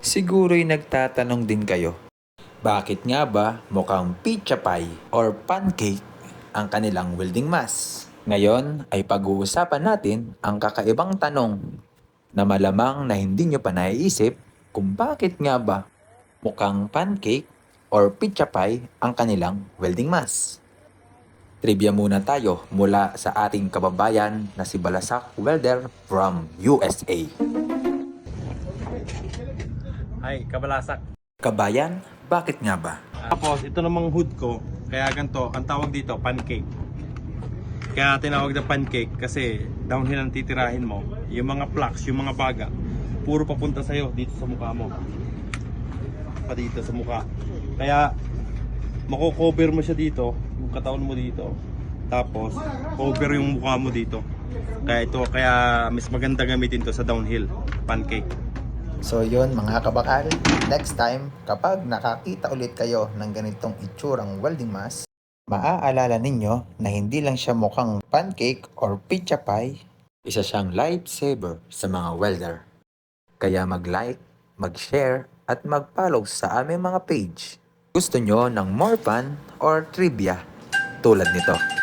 Siguro'y nagtatanong din kayo, bakit nga ba mukhang pizza pie or pancake ang kanilang welding mask? Ngayon ay pag-uusapan natin ang kakaibang tanong na malamang na hindi nyo pa naiisip kung bakit nga ba mukhang pancake or pizza pie ang kanilang welding mask. Trivia muna tayo mula sa ating kababayan na si Balasak Welder from USA. Ay, kabalasak. Kabayan, bakit nga ba? Tapos, ito namang hood ko. Kaya ganito, ang tawag dito, pancake. Kaya tinawag na pancake kasi downhill ang titirahin mo. Yung mga plaques, yung mga baga, puro papunta sa'yo dito sa mukha mo. Pa dito sa mukha. Kaya, mako-cover mo siya dito, yung katawan mo dito. Tapos, cover yung mukha mo dito. Kaya ito, kaya mas maganda gamitin to sa downhill, pancake. So yun mga kabakal, next time kapag nakakita ulit kayo ng ganitong itsurang welding mask, maaalala ninyo na hindi lang siya mukhang pancake or pizza pie, isa siyang lifesaver sa mga welder. Kaya mag-like, mag-share, at mag-follow sa aming mga page. Gusto nyo ng more fun or trivia tulad nito?